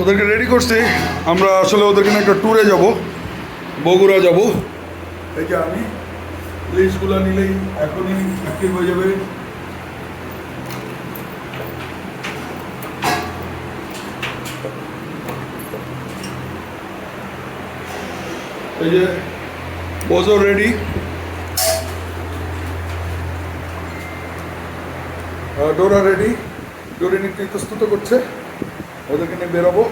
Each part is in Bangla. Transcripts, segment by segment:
ওদেরকে রেডি করছি। আমরা আসলে ওদেরকে একটা ট্যুরে যাব। বগুড়া যাব। এই যে আমি লিস্টগুলো নিলেই এখনই অ্যাক্টিভ হয়ে যাবে। এই যে বোঝো রেডি ডোরা রেডি ডোরি নিয়ে ইতস্তত করছে। ওদেরকে নিয়ে বেরোবো।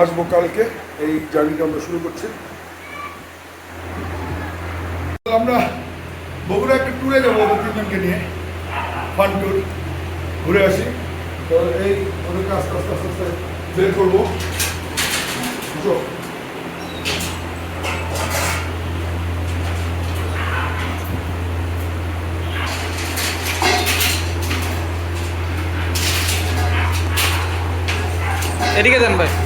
আসব কালকে, এই জার্নিটা আমরা শুরু করছি। আমরা বগুড়া একটা ট্যুরে যাব ওদের তিনজনকে নিয়ে ফান ট্যুর ঘুরে আসি। তো এই ওদেরকে আস্তে আস্তে আস্তে আস্তে বের করব। এদিকে যান ভাই।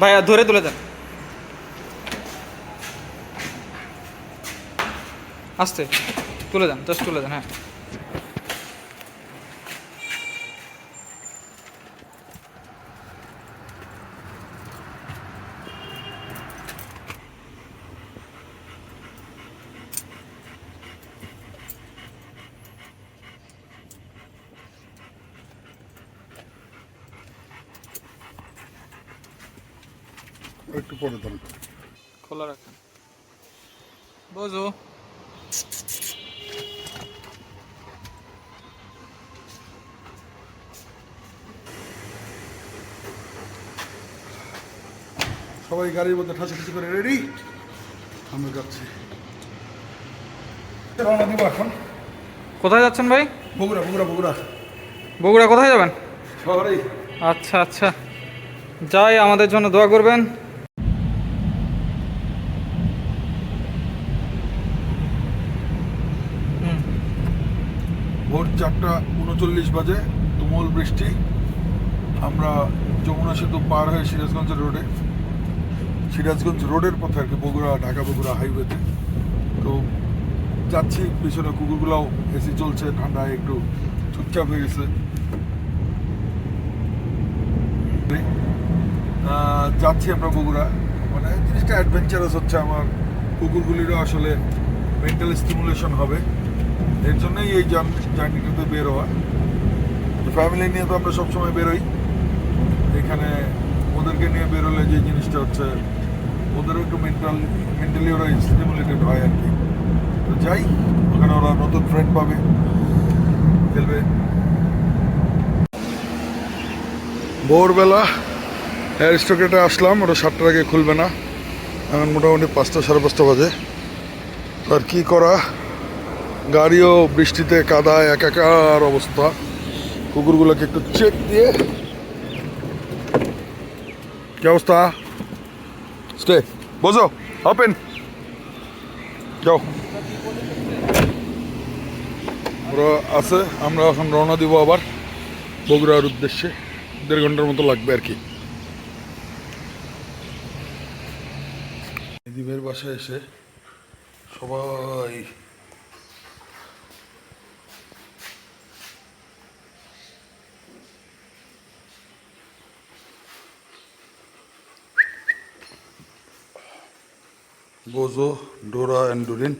ভাইয়া ধরে তুলে দেন। আস্তে তুলে দেন জাস্ট তুলে দেন হ্যাঁ। একটু পরে দাম খোলা রাখেন। বোঝো। সবাই গাড়ির মধ্যে ঠাসাঠাসি করে রেডি? আমরা যাচ্ছি। রওনা দিব এখন। কোথায় যাচ্ছেন ভাই? বগুড়া বগুড়া বগুড়া। বগুড়া কোথায় যাবেন? শহরেই। আচ্ছা আচ্ছা। যাই আমাদের জন্য দোয়া করবেন। চারটা উনচল্লিশ বাজে, তুমুল বৃষ্টি। আমরা যমুনা সেতু পার হয়ে সিরাজগঞ্জ রোডে। সিরাজগঞ্জ রোডের পথে আর কি, বগুড়া, ঢাকা বগুড়া হাইওয়েতে। তো যাচ্ছি, পিছনে কুকুরগুলাও এসি চলছে, ঠান্ডায় একটু চুপচাপ হয়ে গেছে। যাচ্ছি আমরা বগুড়া। মানে জিনিসটা অ্যাডভেঞ্চারাস হচ্ছে আমার। কুকুরগুলিরও আসলে মেন্টাল স্টিমুলেশন হবে। এর জন্যই এই জার্নিটাতে বের হওয়া। তো ফ্যামিলি নিয়ে তো আমরা সবসময় বেরোই। এখানে ওদেরকে নিয়ে বেরোলে যে জিনিসটা হচ্ছে, ওদেরও একটু মেন্টাল মেন্টালি ওরা স্টিমুলেটেড হয় আর কি। তো যাই, ওখানে ওরা নতুন ফ্রেন্ড পাবে, খেলবে। ভোরবেলা অ্যারিস্টোকেটে আসলাম ওটা সাতটার আগে খুলবে না। এখন মোটামুটি পাঁচটা সাড়ে পাঁচটা বাজে। আর কী করা? গাড়িও বৃষ্টিতে কাদায় একাকার অবস্থা। কুকুরগুলোকে একটু চেক দিয়ে। কি অবস্থা? স্টে বোঝো ওপেন যাও। ওরা আছে, আমরা এখন রওনা দিব আবার বগুড়ার উদ্দেশ্যে। দেড় ঘণ্টার মতো লাগবে আর কি। দ্বীপের বাসায় এসে সবাই Bozo Dora and Doreen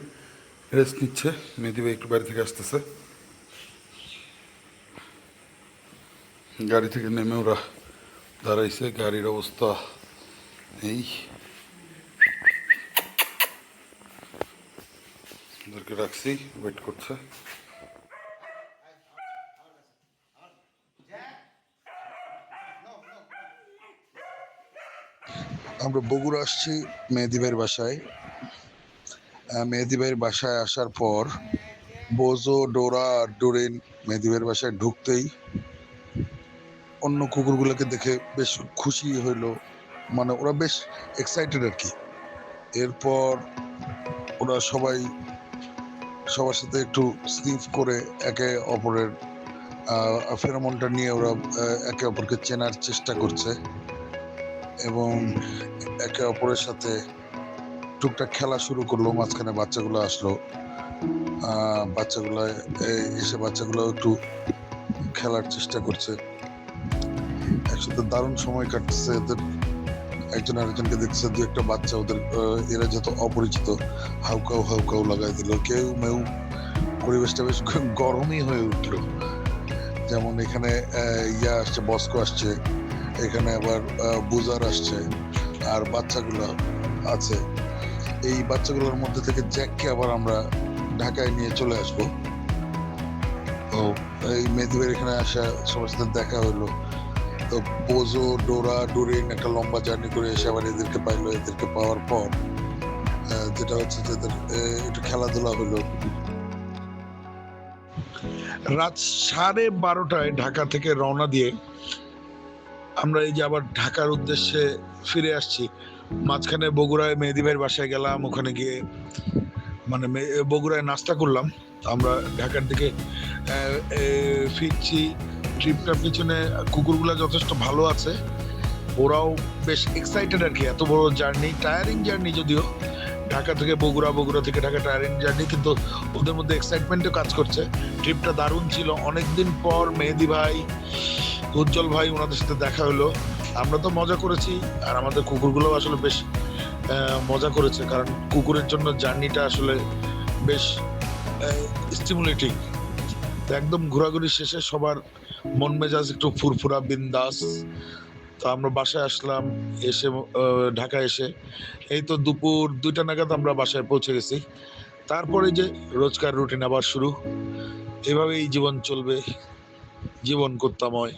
rest নিচ্ছে মেহেদি ভাই একটু বাড়ি থেকে আসতেছে। গাড়ি থেকে নেমে ওরা দাঁড়াইছে, গাড়ির অবস্থা এই। ওদেরকে রাখছি ওয়েট করছে। আমরা বগুড়া আসছি মেহেদি ভাইয়ের বাসায়। আহ, মেহেদি ভাইয়ের বাসায় আসার পর বোজো ডোরা আর ডোরেন মেহেদি ভাইয়ের বাসায় ঢুকতেই অন্য কুকুরগুলোকে দেখে বেশ খুশি হইল। মানে ওরা বেশ এক্সাইটেড আর কি। এরপর ওরা সবাই সবার সাথে একটু স্নিফ করে একে অপরের ফেরামনটা নিয়ে ওরা একে অপরকে চেনার চেষ্টা করছে। এবং একে অপরের সাথে টুকটাক খেলা শুরু করল, মাঝখানে বাচ্চাগুলো আসলো। বাচ্চাগুলো এসে বাচ্চাগুলো একটু খেলার চেষ্টা করছে। একসাথে দারুণ সময় কাটছে এদের। একজন আরেকজনকে দেখছে দু একটা বাচ্চা ওদের এরা যত অপরিচিত হাউকাউ হাউকাউ লাগাই দিল। কেউ মেউ পরিবেশটা বেশ গরমই হয়ে উঠল। যেমন এখানে ইয়া আসছে, বস্কো আসছে। এখানে আবার বুজার আসছে আর বাচ্চাগুলো আছে। এই বাচ্চাগুলোর মধ্যে থেকে জ্যাককে আবার আমরা ঢাকায় নিয়ে চলে আসব। তো এই মেদিবের এখানে আসা সবার সাথে দেখা হলো। তো বোজো ডোরা, ডোরিন একটা লম্বা জার্নি করে এসে আবার এদেরকে পাইলো, এদেরকে পাওয়ার পর যেটা হচ্ছে যে একটু খেলাধুলা হলো। রাত সাড়ে বারোটায় ঢাকা থেকে রওনা দিয়ে আমরা এই যে আবার ঢাকার উদ্দেশ্যে ফিরে আসছি, মাঝখানে বগুড়ায় মেহেদি ভাইয়ের বাসায় গেলাম, ওখানে গিয়ে মানে বগুড়ায় নাস্তা করলাম। আমরা ঢাকার দিকে ফিরছি। ট্রিপটার পিছনে কুকুরগুলা যথেষ্ট ভালো আছে। ওরাও বেশ এক্সাইটেড আর কি, এত বড় জার্নি টায়ারিং জার্নি যদিও। ঢাকা থেকে বগুড়া বগুড়া থেকে ঢাকা টায়ারিং জার্নি, কিন্তু ওদের মধ্যে এক্সাইটমেন্টও কাজ করছে। ট্রিপটা দারুণ ছিল। অনেকদিন পর মেহেদি ভাই উজ্জ্বল ভাই ওনাদের সাথে দেখা হলো। আমরা তো মজা করেছি আর আমাদের কুকুরগুলো আসলে বেশ মজা করেছে কারণ কুকুরের জন্য জার্নিটা আসলে বেশ স্টিমুলেটিং একদম ঘোরাঘুরি শেষে সবার মন মেজাজ একটু ফুরফুরা, বিন্দাস। তো আমরা বাসায় আসলাম, এসে ঢাকা এসে। এই তো দুপুর দুইটা নাগাদ আমরা বাসায় পৌঁছে গেছি। তারপরে যে রোজকার রুটিন আবার শুরু। এভাবেই জীবন চলবে, জীবন করতাময়